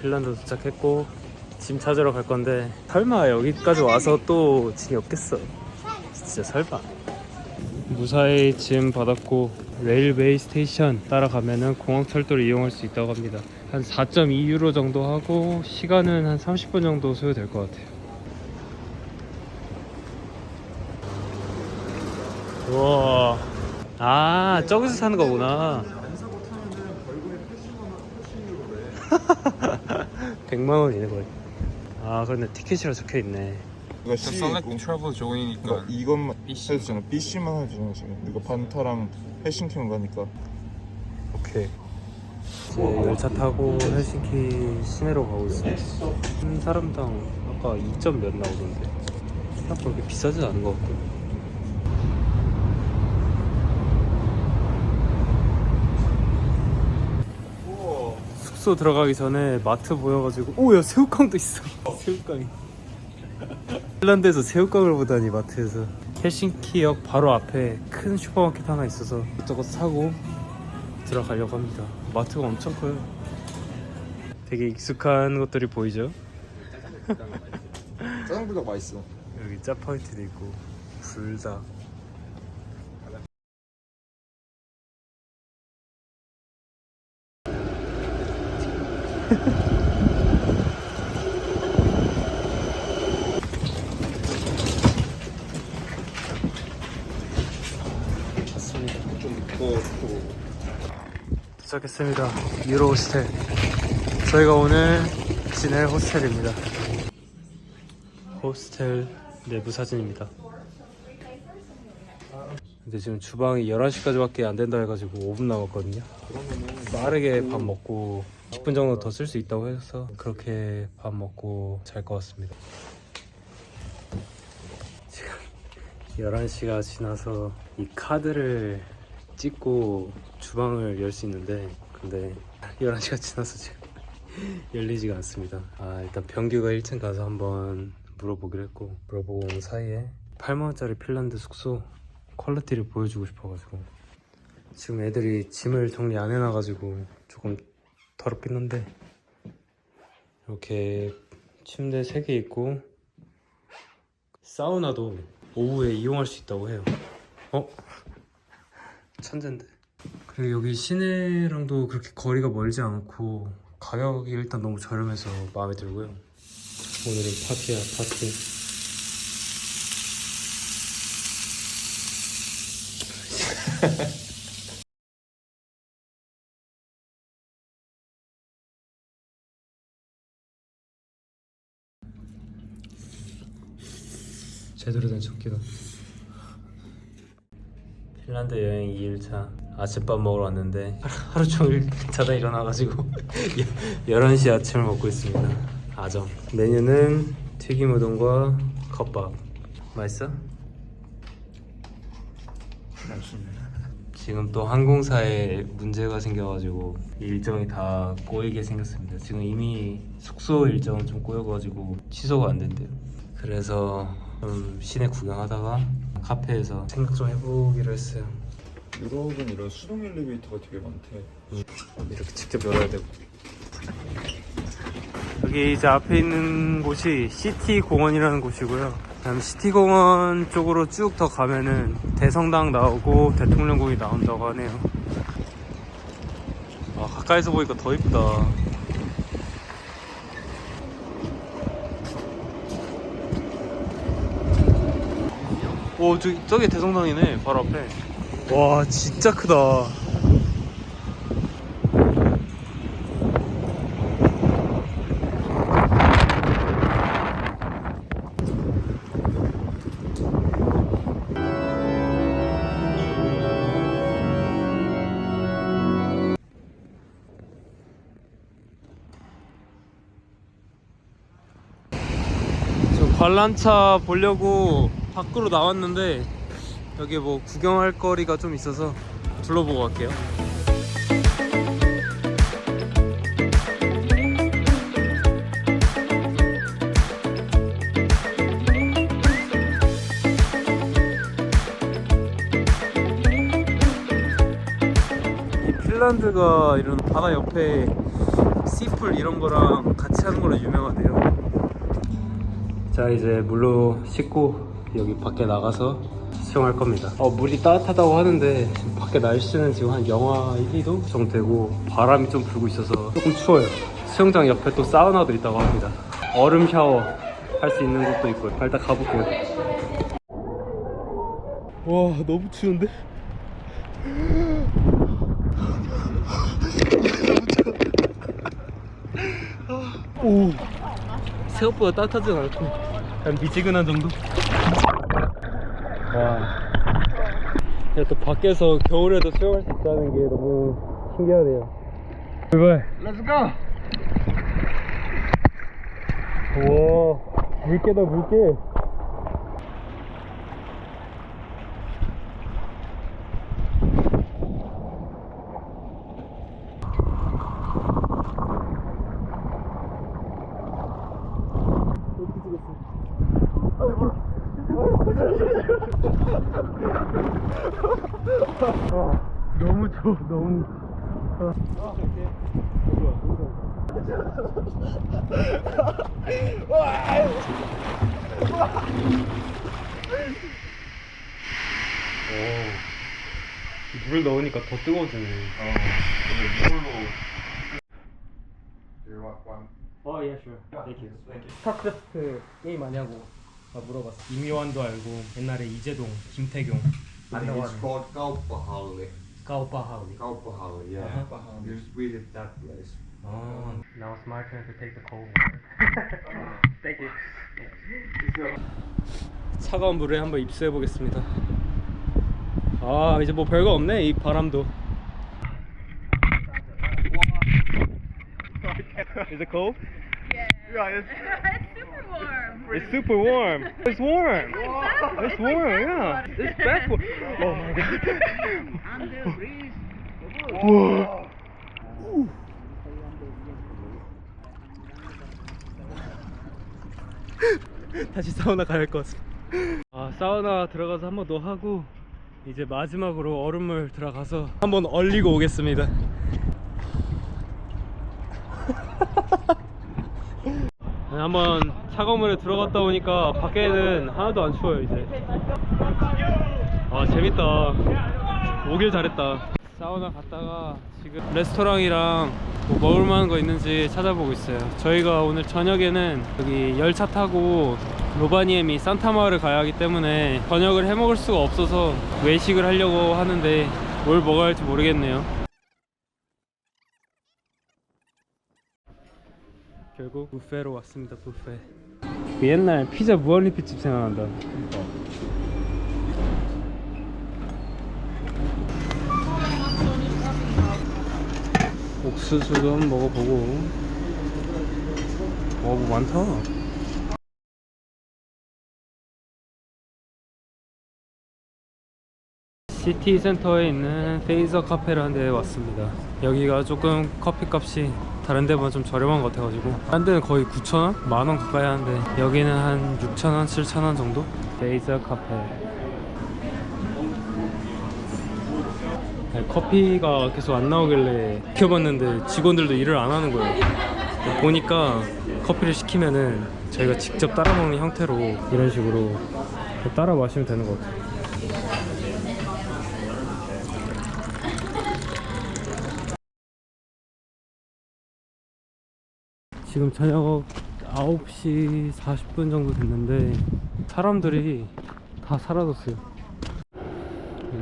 핀란드 도착했고 짐 찾으러 갈 건데 설마 여기까지 와서 또 짐이 없겠어. 진짜 설마. 무사히 짐 받았고 레일웨이 스테이션 따라가면은 공항 철도를 이용할 수 있다고 합니다. 한 4.2유로 정도 하고 시간은 한 30분 정도 소요될 것 같아요. 우와. 아 저기서 사는 거구나 안 사고 타면은 벌금이 80만 원, 80유로래. 100만 원이네 거의 아 그런데 티켓이라 적혀 있네 이거 저 C select 있고, travel join이니까 그러니까 이것만 BC. 해주잖아. BC만 해주잖아 지금. 이거 반타랑 헬싱키만 가니까. 오케이 이제 열차 타고 헬싱키 시내로 가고 있어요 한 사람당 아까 2점 몇 나오던데 생각보다 그렇게 비싸진 않은 것 같고 숙소 들어가기 전에 마트 보여가지고 오야 새우깡도 있어. 새우깡이. 핀란드에서 새우깡을 보다니 마트에서. 헬싱키역 바로 앞에 큰 슈퍼마켓 하나 있어서 이것저것 사고 들어가려고 합니다. 마트가 엄청 커요. 되게 익숙한 것들이 보이죠? 짜장불닭 맛있어. 여기 짜파게티도 있고 불닭 맞습니다 도착했습니다. 유로 호스텔. 저희가 오늘 지낼 호스텔입니다. 호스텔 내부 사진입니다. 근데 지금 주방이 11시까지밖에 안 된다 해가지고 5분 남았거든요. 빠르게 밥 먹고 10분 정도 더 쓸 수 있다고 해서 그렇게 밥 먹고 잘 것 같습니다. 지금 11시가 지나서 이 카드를 찍고 주방을 열 수 있는데 근데 11시가 지나서 지금 열리지가 않습니다 아 일단 병규가 1층 가서 한번 물어보기로 했고 물어보고 온 사이에 8만원짜리 핀란드 숙소 퀄리티를 보여주고 싶어가지고 지금 애들이 짐을 정리 안 해놔가지고 조금 더럽긴 한데 이렇게 침대 3개 있고 사우나도 오후에 이용할 수 있다고 해요 어? 천재인데. 그리고 여기 시내랑도 그렇게 거리가 멀지 않고 가격이 일단 너무 저렴해서 마음에 들고요. 오늘은 파티야 파티. 제대로 된 첫끼다 핀란드 여행 2일차 아침밥 먹으러 왔는데 하루 종일 자다 일어나가지고 11시 아침을 먹고 있습니다. 아점. 메뉴는 튀김 우동과 컵밥. 맛있어? 지금 또 항공사에 문제가 생겨가지고 일정이 다 꼬이게 생겼습니다. 지금 이미 숙소 일정은 좀 꼬여가지고 취소가 안 된대요. 그래서 좀 시내 구경하다가 카페에서 생각 좀 해보기로 했어요. 유럽은 이런 수동 엘리베이터가 되게 많대. 이렇게 직접 열어야 되고. 여기 이제 앞에 있는 곳이 시티 공원이라는 곳이고요. 그다음 시티 공원 쪽으로 쭉 더 가면은 대성당 나오고 대통령궁이 나온다고 하네요. 아 가까이서 보니까 더 이쁘다 오 저기 저기 대성당이네 바로 앞에. 와 진짜 크다. 저 관람차 보려고 밖으로 나왔는데 여기 뭐 구경할 거리가 좀 있어서 둘러보고 갈게요. 이 핀란드가 이런 바다 옆에 씨풀 이런 거랑 같이 하는 걸로 유명하대요. 자 이제 물로 씻고 여기 밖에 나가서 수영할 겁니다. 어 물이 따뜻하다고 하는데 지금 밖에 날씨는 지금 한 영하 1, 2도 정도 되고 바람이 좀 불고 있어서 조금 추워요. 수영장 옆에 또 사우나도 있다고 합니다. 얼음 샤워 할 수 있는 곳도 있고 일단 가볼게요. 와 너무 추운데? 오 생각보다 따뜻하진 않고 약간 미지근한 정도? 와. 야, 또 밖에서 겨울에도 수영할 수 있다는 게 너무 신기하네요. 출발. Let's go. 우와, 물개다, 물개. 너무 좋아, 너무. 오. 물 넣으니까 더 뜨거워지네. 어, 오늘 이걸로. Do you want one? 어, 예, sure. Thank you. 스타크래프트 게임 아냐고 나 물어봤어. 이미완도 알고 옛날에 이재동, 김태경, It's called Kauppahalli. 하우리. Kauppahalli, yeah. Uh-huh. You just visit that place. Oh, now it's my turn to take the cold Thank you. 차가운 물에 한번 입수해 보겠습니다. 아 이제 뭐 별거 없네 이 바람도. Is it cold? Yeah, it's it's super warm. It's super warm. It's warm. It's It's warm. like Yeah. It's backward. Oh my god. 우와. 다시 사우나 가야 할 것 같습니다. 아 사우나 들어가서 한 번 더 하고 이제 마지막으로 얼음물 들어가서 한번 얼리고 오겠습니다. 네, 한번 차가운 물에 들어갔다 오니까 밖에는 하나도 안 추워요 이제. 아 재밌다. 오길 잘했다. 사우나 갔다가 지금 레스토랑이랑 뭐 먹을 만한 거 있는지 찾아보고 있어요. 저희가 오늘 저녁에는 여기 열차 타고 로바니에미 산타마을을 가야 하기 때문에 저녁을 해 먹을 수가 없어서 외식을 하려고 하는데 뭘 먹어야 할지 모르겠네요. 결국 뷔페로 왔습니다. 그 옛날 피자 무한리필 집 생각난다. 옥수수도 한번 먹어보고. 와뭐 많다. 시티 센터에 있는 페이저 카페라는 데에 왔습니다. 여기가 조금 커피 값이 다른 데보다 좀 저렴한 것 같아가지고. 딴 데는 거의 9,000원? 만원 가까이 하는데 여기는 한 6,000원, 7,000원 정도? 페이저 카페 커피가 계속 안 나오길래 시켜봤는데 직원들도 일을 안 하는 거예요. 보니까 커피를 시키면은 저희가 직접 따라 먹는 형태로 이런 식으로 따라 마시면 되는 것 같아요. 지금 저녁 9시 40분 정도 됐는데 사람들이 다 사라졌어요.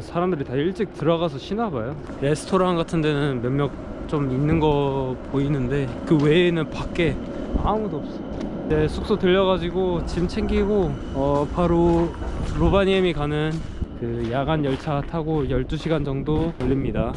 사람들이 다 일찍 들어가서 쉬나 봐요. 레스토랑 같은 데는 몇몇 좀 있는 거 보이는데 그 외에는 밖에 아무도 없어. 이제 숙소 들려가지고 짐 챙기고 어 바로 로바니엠이 가는 그 야간 열차 타고 12시간 정도 걸립니다.